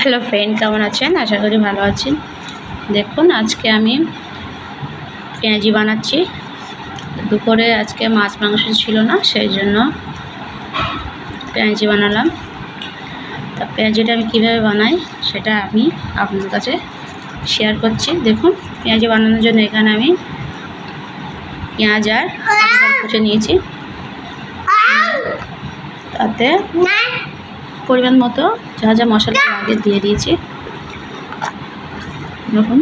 Hello friend কেমন আছেন? আশা করি ভালো আছেন। দেখুন, আজকে আমি পেঁয়াজি বানাচ্ছি। দুপুরে আজকে মাছ মাংস ছিল না, সেই জন্য পেঁয়াজি বানালাম। তা পেঁয়াজিটা আমি কীভাবে বানাই, সেটা আমি আপনার কাছে শেয়ার করছি। দেখুন, পেঁয়াজি বানানোর জন্য এখানে আমি পেঁয়াজ আর কুচে নিয়েছি। তাতে পরিমাণ মতো যা যা মশলা আগে দিয়ে দিয়েছি। দেখুন।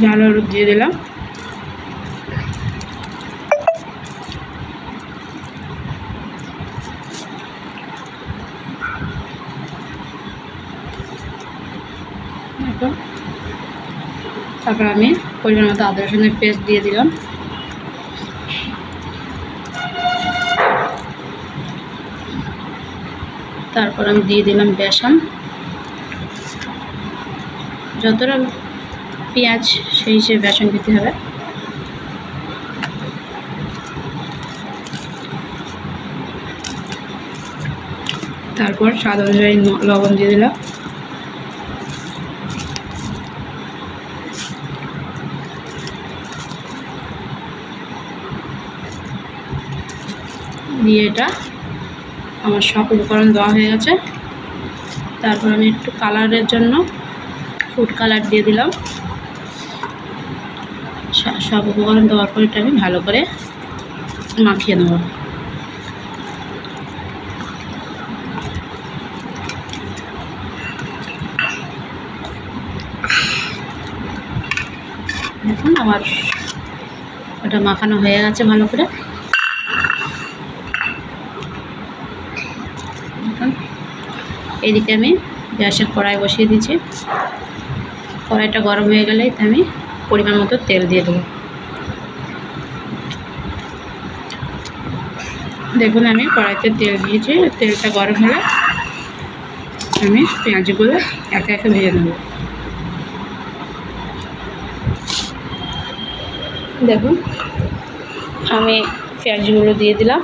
ঝাল হলুদ দিয়ে দিলাম। তারপর আমি পরিমাণ মতো আদা রসুনের পেস্ট দিয়ে দিলাম। তারপর আমি দিয়ে দিলাম বেসন। যতটা পেঁয়াজ, সেই হিসেবে বেসন দিতে হবে। তারপর স্বাদ অনুযায়ী লবণ দিয়ে দিলাম। দিয়ে এটা আমার সব উপকরণ দেওয়া হয়ে গেছে। তারপর আমি একটু কালারের জন্য ফুড কালার দিয়ে দিলাম। সব উপকরণ দেওয়ার পর এটা আমি ভালো করে মাখিয়ে নেব। দেখুন আমার ওটা মাখানো হয়ে গেছে ভালো করে। এদিকে আমি গ্যাসের কড়াই বসিয়ে দিয়েছি। কড়াইটা গরম হয়ে গেলে আমি পরিমাণ মতো তেল দিয়ে দেবো। দেখুন, আমি কড়াইতে তেল দিয়েছি। তেলটা গরম হলে আমি পেঁয়াজগুলো একে একে ভেজে নেব। দেখুন, আমি পেঁয়াজগুলো দিয়ে দিলাম।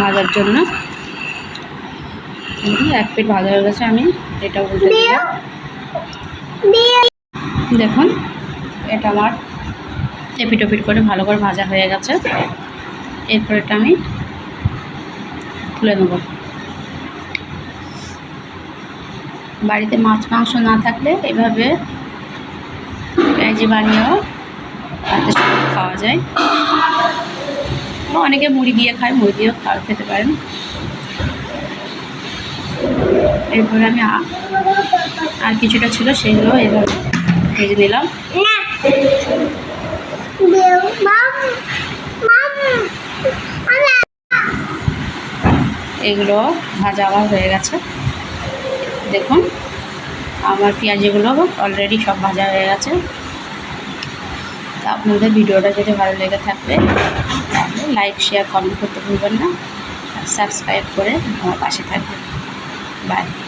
ভাজার জন্য এক প্লেট ভাজা হয়ে গেছে আমি এটা উল্টে দিলাম দেখুন এটা আমার এপিট ওপিট করে ভালো করে ভাজা হয়ে গেছে। এরপর এটা আমি তুলে নেব। বাড়িতে মাছ মাংস না থাকলে এভাবে পেঁয়াজি বানিয়েও সময় খাওয়া যায়। অনেকে মুড়ি দিয়ে খায় মুড়ি দিয়েও খাওয়া খেতে পারেন। এরপরে আমি আর কিছুটা ছিল সেগুলো এভাবে ভেজে নিলাম। এগুলো ভাজা আমার হয়ে গেছে। দেখুন আমার পেঁয়াজিগুলো অলরেডি সব ভাজা হয়ে গেছে। তা আপনাদের ভিডিওটা যদি ভালো লেগে থাকবে তাহলে লাইক শেয়ার কমেন্ট করতে ভুলবেন না। সাবস্ক্রাইব করে আমার পাশে থাকবেন। Bye.